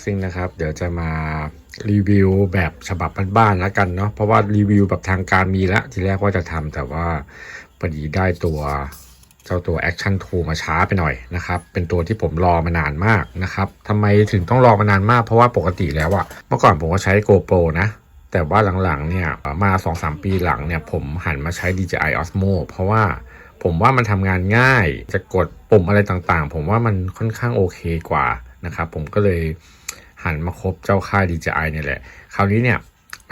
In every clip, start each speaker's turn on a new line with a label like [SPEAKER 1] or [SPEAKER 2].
[SPEAKER 1] Amazing นะครับ เดี๋ยวจะมารีวิวแบบฉบับบ้านๆแล้วกันเนาะเพราะว่ารีวิวแบบทางการมีแล้วทีแรกว่าจะทำแต่ว่าพอดีได้ตัวเจ้าตัว Action 2 มาช้าไปหน่อยนะครับ เป็นตัวที่ผมรอมานานมากนะครับทำไมถึงต้องรอมานานมาก เพราะว่าปกติแล้วอะเมื่อก่อนผมก็ใช้ GoPro นะ แต่ว่าหลังๆเนี่ยมา 2-3 ปีหลังเนี่ยผมหันมาใช้ DJI Osmo เพราะว่าผมว่ามันทำงานง่ายจะกดปุ่มอะไรต่างๆ ผมว่ามันค่อนข้างโอเคกว่านะครับ ผมก็เลย หันมาคบเจ้าค่าย DJI เนี่ยแหละ คราวนี้เนี่ย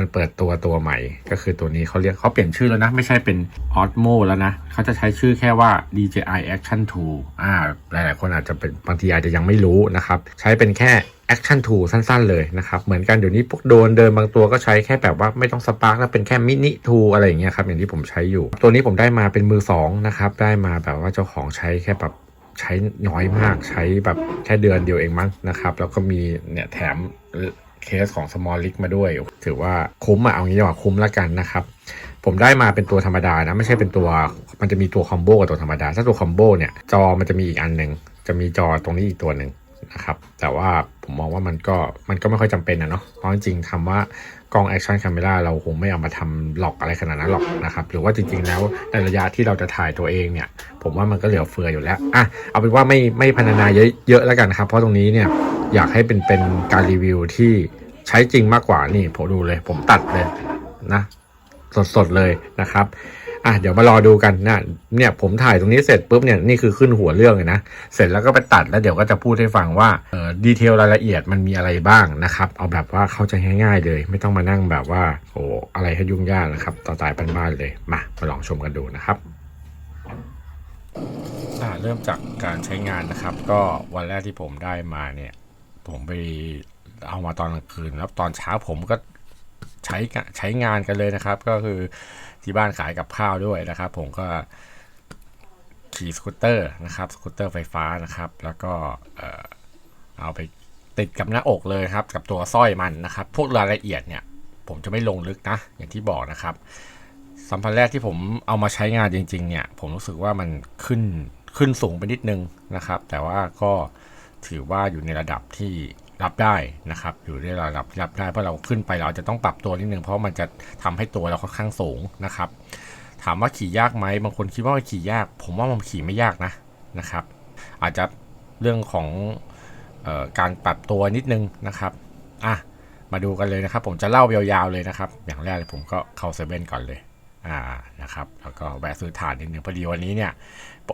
[SPEAKER 1] มันเปิดตัวตัวใหม่ ก็คือตัวนี้เขาเรียกเขาเปลี่ยนชื่อแล้วนะ ไม่ใช่เป็น Osmo แล้วนะเขาจะใช้ชื่อแค่ว่า DJI Action 2อ่าหลายๆ คนอาจจะเป็นบางทีอาจจะยังไม่รู้นะครับ ใช้เป็นแค่ Action 2 สั้นๆ เลยนะครับ เหมือนกันเดี๋ยวนี้พวกโดนเดินบางตัวก็ใช้แค่แบบว่าไม่ต้องสปาร์กแล้วเป็นแค่มินิทูอะไรอย่างเงี้ยครับอย่างที่ผมใช้อยู่ ตัวนี้ผมได้มาเป็นมือสองนะครับได้มาแบบว่าเจ้าของใช้แค่แบบ ใช้น้อยมากใช้แบบแค่เดือนเดียวเองมั้งนะครับ แล้วก็มีเนี่ยแถมเคสของ Small l i g มาด้วย ถือว่าคุ้มอะเอางี้ดีกว่าคุ้มละกันนะครับ ผมได้มาเป็นตัวธรรมดานะ ไม่ใช่เป็นตัวมันจะมีตัวคอมโบกับตัวธรรมดา ถ้าตัวคอมโบเนี่ย จอมันจะมีอีกอันหนึ่งจะมีจอตรงนี้อีกตัวหนึ่งนะครับแต่ว่าผมมองว่ามันก็มันก็ไม่ค่อยจำเป็นนะเนาะเพราะจริงๆคำว่า กล้องแอคชั่นคาเมราเราคงไม่เอามาทำหลอกอะไรขนาดนั้นหรอกนะครับ หรือว่าจริง ๆ แล้วในระยะที่เราจะถ่ายตัวเองเนี่ย ผมว่ามันก็เหลือเฟืออยู่แล้วอะเอาเป็นว่าไม่ไม่พรรณนาเยอะเยอะแล้วกันครับ เพราะตรงนี้เนี่ยอยากให้เป็นเป็นการรีวิวที่ใช้จริงมากกว่านี่ผมดูเลย ผมตัดเลยนะ สดๆเลยนะครับ อะเดี๋ยวมารอดูกันนะเนี่ยผมถ่ายตรงนี้เสร็จปุ๊บเนี่ยนี่คือขึ้นหัวเรื่องเลยนะเสร็จแล้วก็ไปตัดแล้วเดี๋ยวก็จะพูดให้ฟังว่าเออดีเทลรายละเอียดมันมีอะไรบ้างนะครับเอาแบบว่าเข้าใจง่ายๆเลย ไม่ต้องมานั่งแบบว่าโอ้อะไรให้ยุ่งยากนะครับต่อตายบ้านๆเลยมามาลองชมกันดูนะครับอ่าเริ่มจากการใช้งานนะครับ ก็วันแรกที่ผมได้มาเนี่ย ผมไปเอามาตอนกลางคืนแล้วตอนเช้าผมก็ ใช้ใช้งานกันเลยนะครับ ก็คือที่บ้านขายกับข้าวด้วยนะครับ ผมก็ขี่สกูตเตอร์นะครับสกูตเตอร์ไฟฟ้านะครับ แล้วก็เออเอาไปติดกับหน้าอกเลยครับ กับตัวสร้อยมันนะครับ พวกรายละเอียดเนี่ย ผมจะไม่ลงลึกนะ อย่างที่บอกนะครับ สัมผัสแรกที่ผมเอามาใช้งานจริง ๆ เนี่ย ผมรู้สึกว่ามันขึ้นขึ้นสูงไปนิดนึงนะครับ แต่ว่าก็ถือว่าอยู่ในระดับที่ รับได้นะครับ อยู่ในระดับรับได้เพราะเราขึ้นไปเราจะต้องปรับตัวนิดนึงเพราะมันจะทำให้ตัวเราค่อนข้างสูงนะครับ ถามว่าขี่ยากไหมบางคนคิดว่าขี่ยาก ผมว่ามันขี่ไม่ยากนะนะครับ อาจจะเรื่องของออการปรับตัวนิดนึงนะครับอะมาดูกันเลยนะครับ ผมจะเล่ายาวๆเลยนะครับ อย่างแรกเลยผมก็เข้าเซเว่นก่อนเลยอ่านะครับแล้วก็แวะซื้อถ่านนิดนึงพอดีวันนี้เนี่ย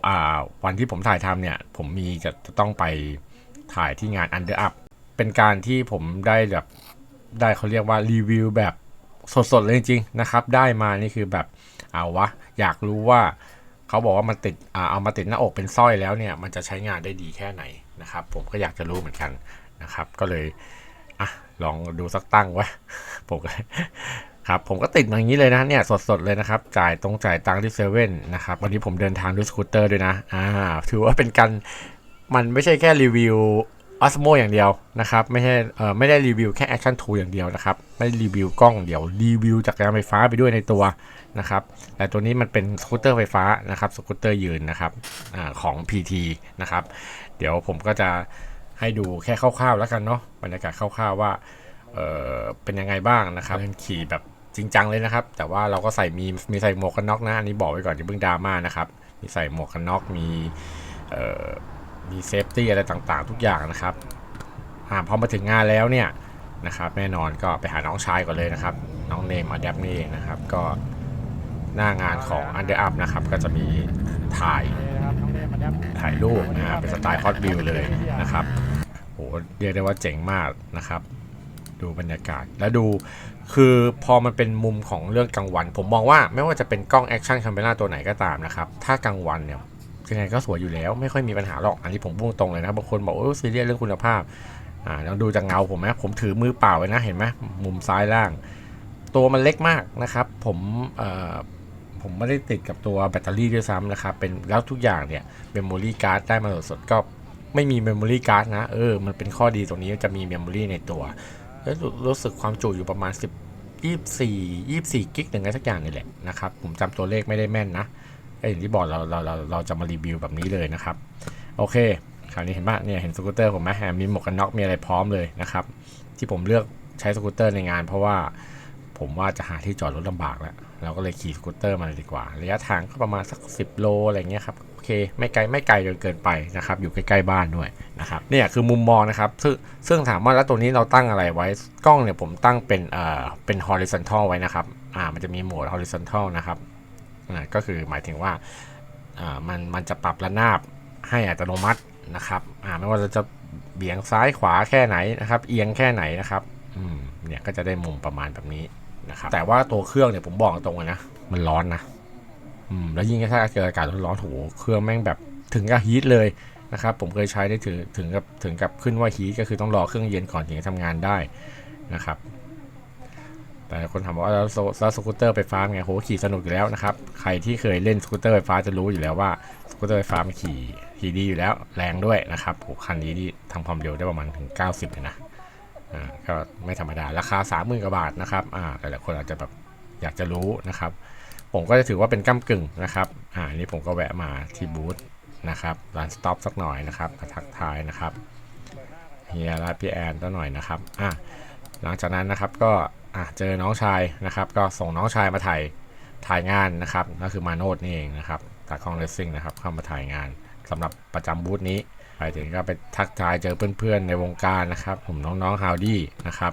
[SPEAKER 1] อ่าวันที่ผมถ่ายทำเนี่ยผมมีจะจะต้องไปถ่ายที่งาน Under Up เป็นการที่ผมได้แบบได้เขาเรียกว่ารีวิวแบบสดๆเลยจริงๆนะครับ ได้มานี่คือแบบเอาวะ อยากรู้ว่าเขาบอกว่ามันติดอเอามาติดหน้าอกเป็นสร้อยแล้วเนี่ย มันจะใช้งานได้ดีแค่ไหนนะครับ ผมก็อยากจะรู้เหมือนกันนะครับ ก็เลยอะลองดูสักตั้งไว้ผมครับผมก็ติดมาอย่างนี้เลยนะเนี่ยสดๆเลยนะครับ จ่ายตรงจ่ายตังค์ที่เซเว่นนะครับวันนี้ผมเดินทางด้วยสกูตเตอร์ด้วยนะอ่าถือว่าเป็นการมันไม่ใช่แค่รีวิว ออสโมอย่างเดียวนะครับ ไม่ใช่เอ่อไม่ได้รีวิวแค่แอคชั่นทูอย่างเดียวนะครับ ไม่รีวิวกล้องเดียวรีวิวจักรยานไฟฟ้าไปด้วยในตัวนะครับ แต่ตัวนี้มันเป็นสกูตเตอร์ไฟฟ้านะครับสกูตเตอร์ยืนนะครับอ่าของ PT นะครับ เดี๋ยวผมก็จะให้ดูแค่คร่าวๆแล้วกันเนาะบรรยากาศคร่าวๆว่าเออเป็นยังไงบ้างนะครับขี่แบบจริงจังเลยนะครับ แต่ว่าเราก็ใส่มีมีใส่หมวกกันน็อกนะอันนี้บอกไว้ก่อนอย่าเพิ่งดราม่านะครับมีใส่หมวกกันน็อกมีเอ่อ มีเซฟตี้อะไรต่างๆ ทุกอย่างนะครับอ่าพอมาถึงงานแล้วเนี่ยนะครับแน่นอนก็ไปหาน้องชายก่อนเลยนะครับ น้องเนมอดับนี่เองนะครับ ก็หน้างานของ Under Up นะครับ ก็จะมีถ่ายถ่ายรูปนะเป็นสไตล์ฮอตวิวเลยนะครับโหเรียกได้ว่าเจ๋งมากนะครับ ดูบรรยากาศแล้วดูคือพอมันเป็นมุมของเรื่องกลางวัน ผมมองว่าไม่ว่าจะเป็นกล้องแอคชั่นคาเมราตัวไหนก็ตามนะครับ ถ้ากลางวันเนี่ย ยังไงก็สวยอยู่แล้ว ไม่ค่อยมีปัญหาหรอกอันนี้ผมพูดตรงเลยนะบางคนบอกเออซีเรียสเรื่องคุณภาพอ่าลองดูจากเงาผมไหมผมถือมือเปล่าไว้นะเห็นไหมมุมซ้ายล่าง ตัวมันเล็กมากนะครับ ผมเอ่อผมไม่ได้ติดกับตัวแบตเตอรี่ด้วยซ้ำนะครับเป็นแล้วทุกอย่างเนี่ยเมมโมรี่การ์ดได้มาสดๆก็ไม่มีเมมโมรี่การ์ดนะเออมันเป็นข้อดีตรงนี้จะมีเมมโมรี่ในตัวแล้วรู้สึกความจุอยู่ประมาณ 10 24 24กิกหนึ่งอะไรสักอย่างนี่แหละนะครับ ผมจำตัวเลขไม่ได้แม่นนะ อย่างที่บอกเราเราเราเราจะมารีวิวแบบนี้เลยนะครับ โอเคคราวนี้เห็นปะเนี่ยเห็นสกูตเตอร์ผมไหมมมีหมวกกันน็อกมีอะไรพร้อมเลยนะครับ ที่ผมเลือกใช้สกูตเตอร์ในงาน เพราะว่าผมว่าจะหาที่จอดรถลำบากแล้วเราก็เลยขี่สกูตเตอร์มาเลยดีกว่า ระยะทางก็ประมาณสัก 10 โลอะไรเงี้ยครับโอเค ไม่ไกลไม่ไกลจนเกินไปนะครับ อยู่ใกล้ๆบ้านด้วยนะครับเนี่ยคือมุมมองนะครับ ซึ่งซึ่งถามว่าแล้วตัวนี้เราตั้งอะไรไว้กล้องเนี่ยผมตั้งเป็นเอ่อเป็น horizontal ไว้นะครับอ่ามันจะมีโหมด horizontal นะครับ ก็คือหมายถึงว่ามันมันจะปรับระนาบให้อัตโนมัตินะครับไม่ว่าจะเบี่ยงซ้ายขวาแค่ไหนนะครับ เอียงแค่ไหนนะครับเนี่ยก็จะได้มุมประมาณแบบนี้นะครับ แต่ว่าตัวเครื่องเนี่ยผมบอกตรงนะมันร้อนนะแล้วยิ่งถ้าเจออากาศร้อนๆโหเครื่องแม่งแบบถึงกับฮีทเลยนะครับ ผมเคยใช้ได้ถึงถึงกับถึงกับขึ้นว่าฮีทก็คือต้องรอเครื่องเย็นก่อนถึงจะทำงานได้นะครับ แต่คนถามว่าแล้วโซแล้วสกูตเตอร์ไฟฟ้าไงโหขี่สนุกอยู่แล้วนะครับ ใครที่เคยเล่นสกูตเตอร์ไฟฟ้าจะรู้อยู่แล้วว่าสกูตเตอร์ไฟฟ้ามันขี่ขี่ดีอยู่แล้ว แรงด้วยนะครับโหคันนี้นี่ทำความเร็วได้ประมาณถึง 90เลยนะอ่าก็ไม่ธรรมดาราคา 30,000กว่าบาทนะครับอ่าแต่ละคนอาจจะแบบอยากจะรู้นะครับ ผมก็จะถือว่าเป็นก้ากึ่งนะครับอ่านนี้ผมก็แวะมาที่บูธนะครับร้านสต็อปสักหน่อยนะครับทักทายนะครับเฮียและพี่แอนสักหน่อยนะครับอ่าหลังจากนั้นนะครับก็ อะเจอน้องชายนะครับ ก็ส่งน้องชายมาถ่ายถ่ายงานนะครับ ก็คือมาโนดนี่เองนะครับตากล้องเลสซิ่งนะครับเข้ามาถ่ายงานสำหรับประจำบูธนี้ ไปถึงก็ไปทักทายเจอเพื่อนๆในวงการนะครับผมน้องๆฮาวดี้นะครับ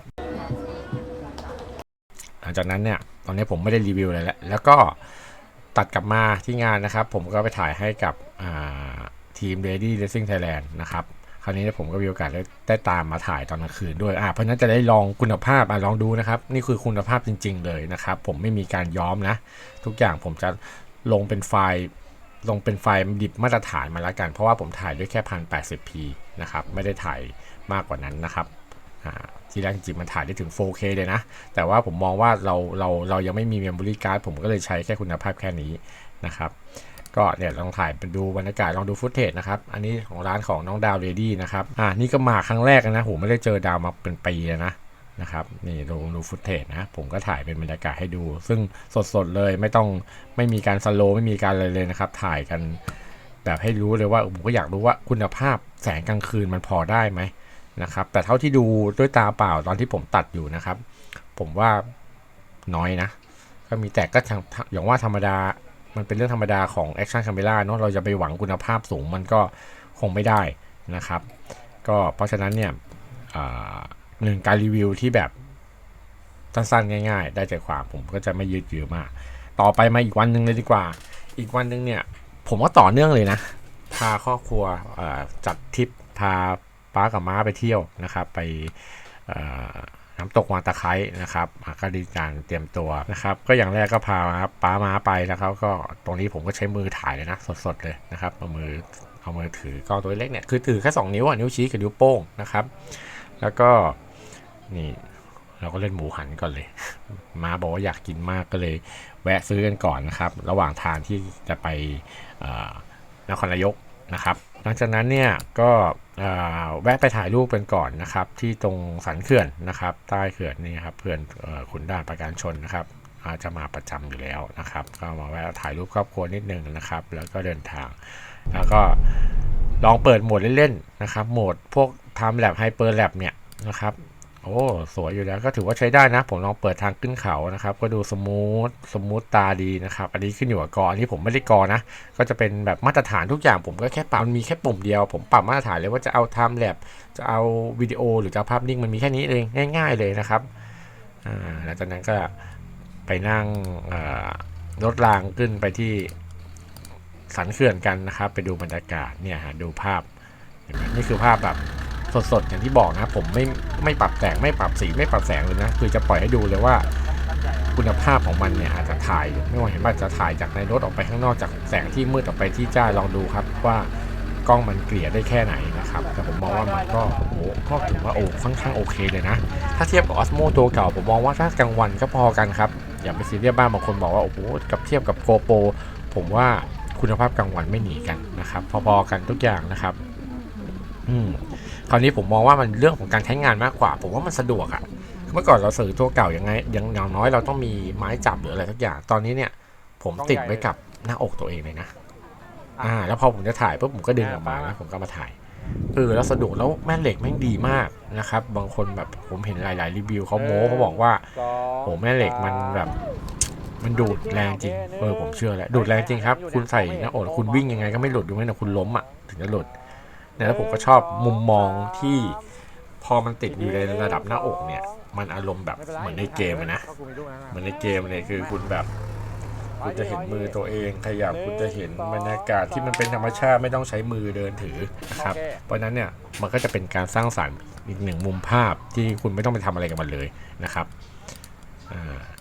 [SPEAKER 1] หลังจากนั้นเนี่ยตอนนี้ผมไม่ได้รีวิวอะไรแล้ว แล้วก็ตัดกลับมาที่งานนะครับ ผมก็ไปถ่ายให้กับทีม Ready Racing Thailand นะครับ คราวนี้ผมก็มีโอกาสได้ได้ตามมาถ่ายตอนกลางคืนด้วยอ่าเพราะนั้นจะได้ลองคุณภาพอะลองดูนะครับ นี่คือคุณภาพจริง ๆ เลยนะครับ ผมไม่มีการย้อมนะ ทุกอย่างผมจะลงเป็นไฟล์ลงเป็นไฟล์ดิบมาตรฐานมาแล้วกัน เพราะว่าผมถ่ายด้วยแค่พันแปดสิบพีนะครับไม่ได้ถ่ายมากกว่านั้นนะครับอ่าที่แรกจริงๆมันถ่ายได้ถึง 4K เลยนะ แต่ว่าผมมองว่าเราเราเรายังไม่มี memory card ผมก็เลยใช้แค่คุณภาพแค่นี้นะครับ ก็เนี่ยลองถ่ายไปดูบรรยากาศลองดูฟุตเทจนะครับ อันนี้ของร้านของน้องดาวเรดี้นะครับ อ่านี่ก็มาครั้งแรกนะผมไม่ได้เจอดาวมาเป็นปีนะนะครับนี่ลองดูฟุตเทจนะ ผมก็ถ่ายเป็นบรรยากาศให้ดู ซึ่งสดๆเลยไม่ต้องไม่มีการสโลว์ไม่มีการอะไรเลยนะครับ ถ่ายกันแบบให้รู้เลยว่าผมก็อยากรู้ว่าคุณภาพแสงกลางคืนมันพอได้ไหมนะครับ แต่เท่าที่ดูด้วยตาเปล่าตอนที่ผมตัดอยู่นะครับ ผมว่าน้อยนะ ก็มีแต่ก็ทางอย่างว่าธรรมดา มันเป็นเรื่องธรรมดาของ Action Camera เนอะเราจะไปหวังคุณภาพสูงมันก็คงไม่ได้นะครับ ก็เพราะฉะนั้นเนี่ยหนึ่งการรีวิวที่แบบสั้นๆง่าย ๆ ได้ใจความผมก็จะไม่ยืดเยื้อมาก ต่อไปมาอีกวันหนึ่งเลยดีกว่า อีกวันหนึ่งเนี่ย ผมก็ต่อเนื่องเลยนะ พาครอบครัวจัดทริปพาป้ากับม้าไปเที่ยวนะครับ ไป น้ำตกวางตะไคร้นะครับก็ดีการเตรียมตัวนะครับ ก็อย่างแรกก็พาป้ามาไปนะครับก็ตรงนี้ผมก็ใช้มือถ่ายเลยนะสดๆเลยนะครับเอามือเอามือถือกล้องตัวเล็กเนี่ยคือถือแค่2นิ้วอะนิ้วชี้กับนิ้วโป้งนะครับ แล้วก็นี่เราก็เล่นหมูหันก่อนเลย มาบอกว่าอยากกินมากก็เลย แวะซื้อกันก่อนนะครับ ระหว่างทางที่จะไปนครนายกนะครับ หลังจากนั้นเนี่ยก็ แวะไปถ่ายรูปกันก่อนนะครับ ที่ตรงสันเขื่อนนะครับ ใต้เขื่อนนี่ครับเขื่อนขุนด่านประการชนนะครับอาจจะมาประจำอยู่แล้วนะครับ ก็มาแวะถ่ายรูปครอบครัวนิดนึงนะครับ แล้วก็เดินทาง แล้วก็ลองเปิดโหมดเล่นๆนะครับ โหมดพวกทำแลบไฮเปอร์แลบเนี่ยนะครับ โอ้สวยอยู่แล้วก็ถือว่าใช้ได้นะ ผมลองเปิดทางขึ้นเขานะครับ ก็ดูสมูทสมูทตาดีนะครับ อันนี้ขึ้นอยู่กับกออันนี้ผมไม่ได้กอนะ ก็จะเป็นแบบมาตรฐานทุกอย่างผมก็แค่ปรับมันมีแค่ปุ่มเดียว ผมปรับมาตรฐานเลยว่าจะเอา time lapse จะเอาวิดีโอหรือจะภาพนิ่งมันมีแค่นี้เองง่าย ๆเลยนะครับอ่าหลังจากนั้นก็ไปนั่งรถรางขึ้นไปที่สันเขื่อนกันนะครับ ไปดูบรรยากาศเนี่ยฮะดูภาพนี่คือภาพแบบ สดๆอย่างที่บอกนะ ผมไม่ไม่ปรับแต่งไม่ปรับสีไม่ปรับแสงเลยนะ คือจะปล่อยให้ดูเลยว่า คุณภาพของมันเนี่ยอาจจะถ่าย ไม่ว่าเห็นว่าจะถ่ายจากในรถออกไปข้างนอกจากแสงที่มืดออกไปที่จ้าลองดูครับว่ากล้องมันเกลี่ยได้แค่ไหนนะครับ แต่ผมมองว่ามันก็โอ้โหก็ถือว่าโอ้ค่อนข้างโอเคเลยนะ ถ้าเทียบกับ Osmo ตัวเก่า ผมมองว่าถ้ากลางวันก็พอกันครับ อย่าไปซีเรียสบ้างบางคนบอกว่าโอ้โหกับเทียบกับ GoPro ผมว่าคุณภาพกลางวันไม่หนีกันนะครับ พอๆกันทุกอย่างนะครับ อืม คราวนี้ผมมองว่ามันเรื่องของการใช้งานมากกว่า ผมว่ามันสะดวกอะเมื่อก่อนเราซื้อตัวเก่ายังไงยังอย่างน้อยเราต้องมีไม้จับหรืออะไรสักอย่างตอนนี้เนี่ย ผมติดไว้กับหน้าอกตัวเองเลยนะ อ่า แล้วพอผมจะถ่ายปุ๊บผมก็ดึงออกมาแล้วผมก็มาถ่ายเออแล้วสะดวกแล้วแม่เหล็กแม่งดีมากนะครับ บางคนแบบผมเห็นหลาย ๆ รีวิวเขาโม้เขาบอกว่าโอ้แม่เหล็กมันแบบ มันดูดแรงจริงเออผมเชื่อแหละดูดแรงจริงครับ คุณใส่หน้าอกแล้วคุณวิ่งยังไงก็ไม่หลุดดูไหมนะคุณล้มอะถึงจะหลุดเนี่ย แล้วผมก็ชอบมุมมองที่พอมันติดอยู่ในระดับหน้าอกเนี่ย มันอารมณ์แบบเหมือนในเกมอะนะเหมือนในเกมเลยคือคุณแบบคุณจะเห็นมือตัวเองขยับคุณจะเห็นบรรยากาศที่มันเป็นธรรมชาติไม่ต้องใช้มือเดินถือนะครับ เพราะฉะนั้นเนี่ยมันก็จะเป็นการสร้างสรรค์อีกหนึ่งมุมภาพที่คุณไม่ต้องไปทำอะไรกับมันเลยนะครับอ่าเ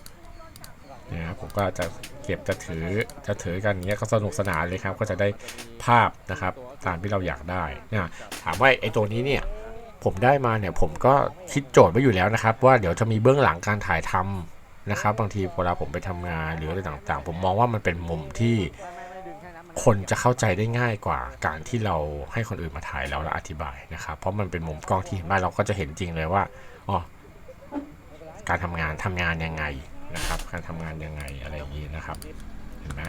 [SPEAKER 1] นี่ยครับผมก็จะเก็บจะถือจะถือกันอย่างเงี้ยก็สนุกสนานเลยครับ ก็จะได้ภาพนะครับตามที่เราอยากได้เนี่ยถามว่าไอ้ตัวนี้เนี่ยผมได้มาเนี่ยผมก็คิดโจทย์ไว้อยู่แล้วนะครับ ว่าเดี๋ยวจะมีเบื้องหลังการถ่ายทำนะครับ บางทีเวลาผมไปทำงานหรืออะไรต่างๆ ผมมองว่ามันเป็นมุมที่คนจะเข้าใจได้ง่ายกว่าการที่เราให้คนอื่นมาถ่ายแล้วแล้วอธิบายนะครับ เพราะมันเป็นมุมกล้องที่เห็นบ้าเราก็จะเห็นจริงเลยว่าอ๋อการทำงานทำงานยังไง นะครับ การทำงานยังไงอะไรอย่างนี้นะครับ เห็นไหม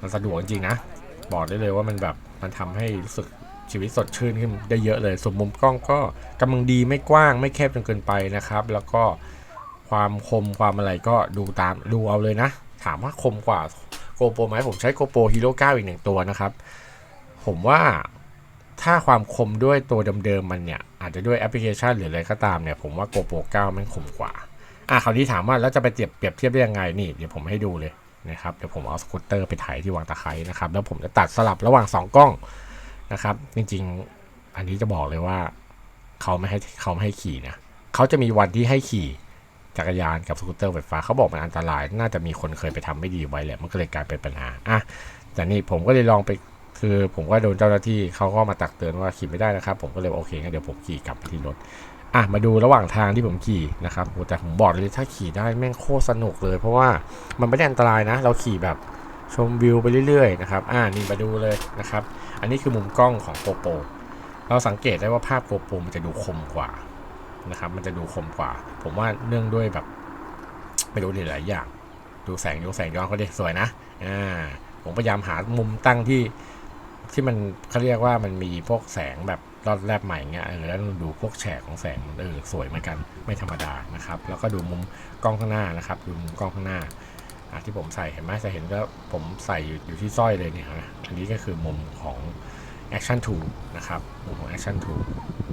[SPEAKER 1] มันสะดวกจริงๆนะ บอกได้เลยว่ามันแบบมันทำให้รู้สึกชีวิตสดชื่นขึ้นได้เยอะเลยส่วนมุมกล้องก็กำลังดีไม่กว้างไม่แคบจนเกินไปนะครับ แล้วก็ความคมความอะไรก็ดูตามดูเอาเลยนะ ถามว่าคมกว่าโกโปรไหมผมใช้โกโปรฮีโร่9อีกหนึ่งตัวนะครับ ผมว่าถ้าความคมด้วยตัวเดิมๆมันเนี่ย อาจจะด้วยแอปพลิเคชันหรืออะไรก็ตามเนี่ย ผมว่าโกโปร9มันคมกว่า อะคราวนี้ถามว่าแล้วจะไปเปรียบเปรียบเทียบได้ยังไงนี่เดี๋ยวผมให้ดูเลยนะครับเดี๋ยวผมเอาสกูตเตอร์ไปถ่ายที่วางตะไคร้นะครับแล้วผมจะตัดสลับระหว่างสองกล้องนะครับ จริงๆ อันนี้จะบอกเลยว่าเขาไม่ให้เขาไม่ให้ขี่นะเขาจะมีวันที่ให้ขี่จักรยานกับสกูตเตอร์ไฟฟ้าเขาบอกมันอันตราย น่าจะมีคนเคยไปทำไม่ดีไว้แหละมันก็เลยกลายเป็นปัญหาอะแต่นี่ผมก็เลยลองไปคือผมก็โดนเจ้าหน้าที่เขาก็มาตักเตือนว่าขี่ไม่ได้นะครับ ผมก็เลยโอเคงั้นเดี๋ยวผมขี่กลับไปที่รถ อะมาดูระหว่างทางที่ผมขี่นะครับโอ้แต่ผมบอกเลยถ้าขี่ได้แม่งโคตรสนุกเลย เพราะว่ามันไม่ได้อันตรายนะ เราขี่แบบชมวิวไปเรื่อยๆนะครับอ่านี่มาดูเลยนะครับ อันนี้คือมุมกล้องของโกโปรเราสังเกตได้ว่าภาพโกโปรมันจะดูคมกว่านะครับ มันจะดูคมกว่า ผมว่าเนื่องด้วยแบบไม่รู้หลายอย่าง ดูแสงยงแสงย้อนเขาดิสวยนะอ่าผมพยายามหามุมตั้งที่ที่มันเขาเรียกว่ามันมีพวกแสงแบบ รอดแลบใหม่เงี้ยเออแล้วดูพวกแฉกของแสงเออสวยเหมือนกันไม่ธรรมดานะครับ แล้วก็ดูมุมกล้องข้างหน้านะครับ ดูมุมกล้องข้างหน้าที่ผมใส่เห็นไหมจะเห็นก็ผมใส่อยู่อยู่ที่สร้อยเลยเนี่ยนะอันนี้ก็คือมุมของ action 2 นะครับมุมของ action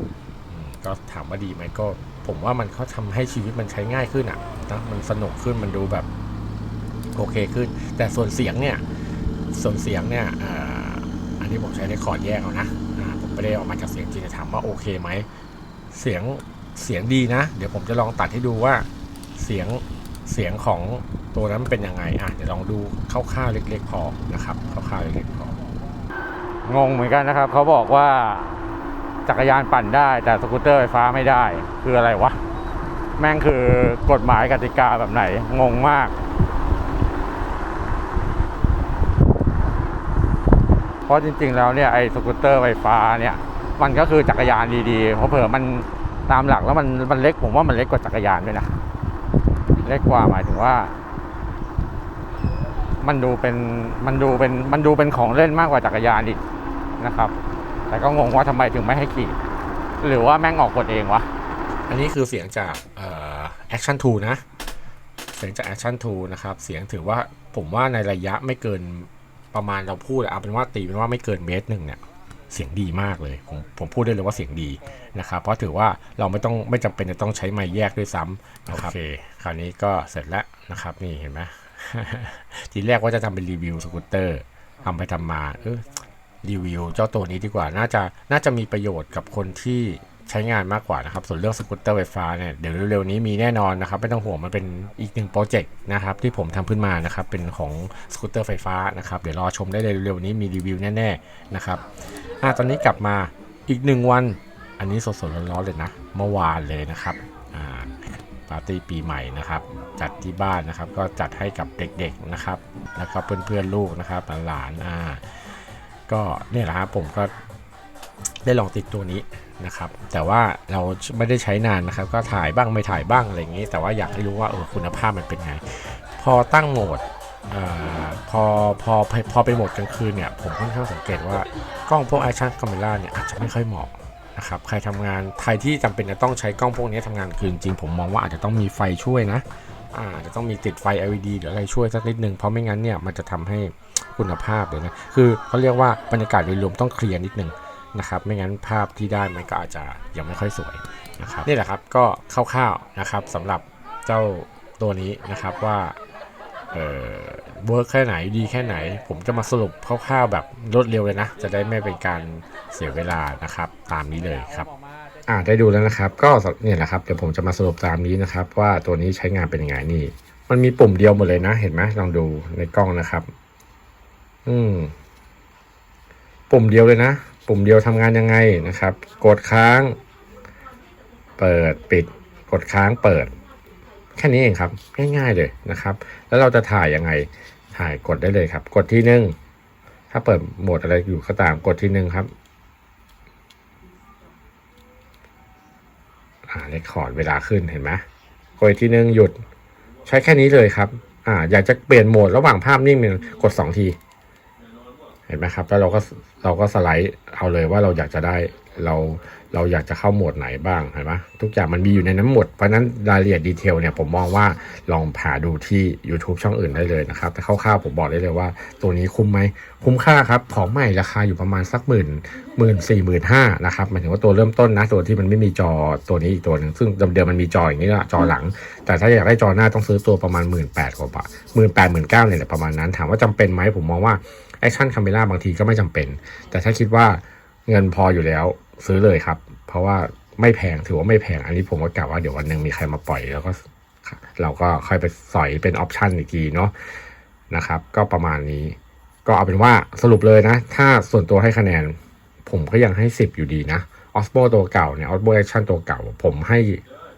[SPEAKER 1] 2ก็ถามว่าดีไหมก็ผมว่ามันเขาทำให้ชีวิตมันใช้ง่ายขึ้นอะนะมันสนุกขึ้นมันดูแบบโอเคขึ้น แต่ส่วนเสียงเนี่ยส่วนเสียงเนี่ยอ,อันนี้ผมใช้ในคอร์ดแยกเอานะ ไม่ได้ออกมาจากเสียงจริงจะถามว่าโอเคไหม เสียงเสียงดีนะ เดี๋ยวผมจะลองตัดให้ดูว่าเสียงเสียงของตัวนั้นมันเป็นยังไงอะเดี๋ยวลองดูคร่าวๆเล็ก ๆ พอนะครับคร่าวๆเล็กๆพอ
[SPEAKER 2] งงเหมือนกันนะครับ เขาบอกว่าจักรยานปั่นได้ แต่สกูตเตอร์ไฟฟ้าไม่ได้คืออะไรวะ แม่งคือกฎหมายกติกาแบบไหนงงมาก เพราะจริงๆแล้วเนี่ยไอ้สกูตเตอร์ไฟฟ้าเนี่ยมันก็คือจักรยานดีๆเพราะเผื่อมันตามหลักแล้วมันมันเล็กผมว่ามันเล็กกว่าจักรยานด้วยนะเล็กกว่าหมายถึงว่า มันดูเป็นมันดูเป็นมันดูเป็นของเล่นมากกว่าจักรยานอีกนะครับ แต่ก็งงว่าทำไมถึงไม่ให้ขี่ หรือว่าแม่งออกกฎเองวะ
[SPEAKER 1] อันนี้คือเสียงจากเอ่อ action 2 นะ เสียงจาก action 2 นะครับ เสียงถือว่าผมว่าในระยะไม่เกิน ประมาณเราพูดเอาเป็นว่าตีเป็นว่าไม่เกินเมตรหนึ่งเนี่ยเสียงดีมากเลย ผมผมพูดได้เลยว่าเสียงดีนะครับ เพราะถือว่าเราไม่ต้องไม่จำเป็นจะต้องใช้ไมค์แยกด้วยซ้ำนะครับโอเคคราวนี้ก็เสร็จแล้วนะครับ นี่เห็นไหมทีแรกว่าจะทำเป็นรีวิวสกูตเตอร์ทำไปทำมาเออรีวิวเจ้าตัวนี้ดีกว่าน่าจะน่าจะมีประโยชน์กับคนที่ ใช้งานมากกว่านะครับ ส่วนเรื่องสกูตเตอร์ไฟฟ้าเนี่ยเดี๋ยวเร็วๆนี้มีแน่นอนนะครับ ไม่ต้องห่วงมันเป็นอีกหนึ่งโปรเจกต์นะครับที่ผมทำขึ้นมานะครับเป็นของสกูตเตอร์ไฟฟ้านะครับเดี๋ยวรอชมได้เลยเร็วๆนี้มีรีวิวแน่ๆนะครับอะตอนนี้กลับมาอีกหนึ่งวัน อันนี้สดๆร้อนๆเลยนะ เมื่อวานเลยนะครับอ่าปาร์ตี้ปีใหม่นะครับ จัดที่บ้านนะครับ ก็จัดให้กับเด็กๆนะครับ แล้วก็เพื่อนๆลูกนะครับหลานๆอ่าก็เนี่ยแหละครับผมก็ได้ลองติดตัวนี้ นะครับแต่ว่าเราไม่ได้ใช้นานนะครับ ก็ถ่ายบ้างไม่ถ่ายบ้างอะไรอย่างนี้ แต่ว่าอยากให้รู้ว่าเออคุณภาพมันเป็นไง พอตั้งโหมดออพอพอพอพอไปโหมดกลางคืนเนี่ย ผมค่อนข้างสังเกตว่ากล้องพวก Action Camera เนี่ยอาจจะไม่ค่อยเหมาะนะครับใครทำงานใครที่จำเป็นจะต้องใช้กล้องพวกนี้ทำงานคืนจริง ผมมองว่าอาจจะต้องมีไฟช่วยนะอาอาจจะต้องมีติดไฟ LED หรืออะไรช่วยสักนิดนึงเพราะไม่งั้นเนี่ยมันจะทำให้คุณภาพเลยนะคือเขาเรียกว่าบรรยากาศโดยรวมต้องเคลียร์นิดนึง นะครับ ไม่งั้นภาพที่ได้มันก็อาจจะยังไม่ค่อยสวยนะครับนี่แหละครับก็คร่าวๆนะครับสำหรับเจ้าตัวนี้นะครับว่าเอ่อเวิร์กแค่ไหนดีแค่ไหน ผมจะมาสรุปคร่าวๆแบบรวดเร็วเลยนะ จะได้ไม่เป็นการเสียเวลานะครับ ตามนี้เลยครับอ่าได้ดูแล้วนะครับ ก็เนี่ยแหละครับเดี๋ยวผมจะมาสรุปตามนี้นะครับ ว่าตัวนี้ใช้งานเป็นยังไงนี่ มันมีปุ่มเดียวหมดเลยนะ เห็นไหมลองดูในกล้องนะครับ อืมปุ่มเดียวเลยนะ ปุ่มเดียวทำงานยังไงนะครับ กดค้าง เปิดปิด กดค้างเปิด แค่นี้เองครับ ง่ายๆเลยนะครับ แล้วเราจะถ่ายยังไง ถ่ายกดได้เลยครับ กดที่หนึ่งถ้าเปิดโหมดอะไรอยู่ก็ตามกดที่หนึ่งครับอ่าเรคคอร์ดเวลาขึ้นเห็นไหมกดอีกทีนึงหยุด ใช้แค่นี้เลยครับอ่าอยากจะเปลี่ยนโหมดระหว่างภาพนิ่งเป็นกดสองที เห็นไหมครับ แล้วเราก็เราก็สไลด์เอาเลยว่าเราอยากจะได้เราเราอยากจะเข้าโหมดไหนบ้างเห็นไหมทุกอย่างมันมีอยู่ในนั้นหมด เพราะนั้นรายละเอียดดีเทลเนี่ยผมมองว่าลองหาดูที่ YouTube ช่องอื่นได้เลยนะครับ แต่คร่าวๆผมบอกได้เลยว่า ตัวนี้คุ้มไหม คุ้มค่าครับ ของใหม่ราคาอยู่ประมาณสักหมื่นหมื่นสี่หมื่นห้านะครับหมายถึงว่าตัวเริ่มต้นนะ ตัวที่มันไม่มีจอตัวนี้อีกตัวหนึ่งซึ่งเดิมๆมันมีจออย่างนี้ละจอหลัง แต่ถ้าอยากได้จอหน้าต้องซื้อตัวประมาณหมื่นแปดกว่าบาทหมื่นแปดหมื่นเก้าเนี่ยประมาณนั้นถามว่าจำเป็นไหมผมมองว่า แอคชั่นคาเมล่าบางทีก็ไม่จำเป็น แต่ถ้าคิดว่าเงินพออยู่แล้วซื้อเลยครับ เพราะว่าไม่แพงถือว่าไม่แพงอันนี้ผมก็กะว่าเดี๋ยววันหนึ่งมีใครมาปล่อยแล้วก็เราก็ค่อยไปสอยเป็นออปชันอีกทีเนาะนะครับ ก็ประมาณนี้ ก็เอาเป็นว่าสรุปเลยนะ ถ้าส่วนตัวให้คะแนน ผมก็ยังให้ 10 อยู่ดีนะ Osmo ตัวเก่าเนี่ย Osmo Action ตัวเก่า ผมให้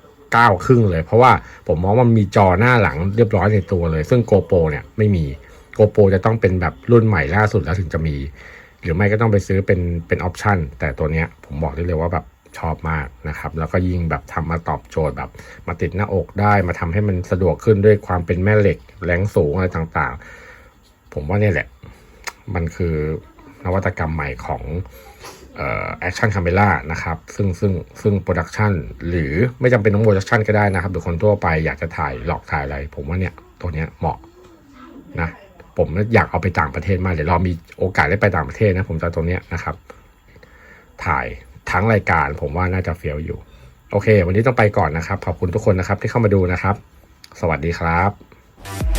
[SPEAKER 1] 9ครึ่งเลย เพราะว่าผมมองว่ามันมีจอหน้าหลังเรียบร้อยในตัวเลย ซึ่ง GoPro เนี่ยไม่มี GoPro จะต้องเป็นแบบรุ่นใหม่ล่าสุดแล้วถึงจะมี หรือไม่ก็ต้องไปซื้อเป็นเป็นออปชันแต่ตัวเนี้ยผมบอกได้เลยว่าแบบชอบมากนะครับ แล้วก็ยิ่งแบบทำมาตอบโจทย์แบบ มาติดหน้าอกได้มาทำให้มันสะดวกขึ้นด้วยความเป็นแม่เหล็กแรงสูงอะไรต่างๆ ผมว่าเนี่ยแหละ มันคือนวัตกรรมใหม่ของเอ่อ action camera นะครับ ซึ่งซึ่งซึ่งโปรดักชันหรือไม่จำเป็นต้องโปรดักชันก็ได้นะครับหรือคนทั่วไปอยากจะถ่ายหลอกถ่ายอะไร ผมว่าเนี่ย ตัวเนี้ยเหมาะนะ ผมอยากเอาไปต่างประเทศมากเดี๋ยวเรามีโอกาสได้ไปต่างประเทศนะ ผมจะตรงเนี้ยนะครับ ถ่ายทั้งรายการผมว่าน่าจะเฟี้ยวอยู่ โอเค วันนี้ต้องไปก่อนนะครับ ขอบคุณทุกคนนะครับที่เข้ามาดูนะครับ สวัสดีครับ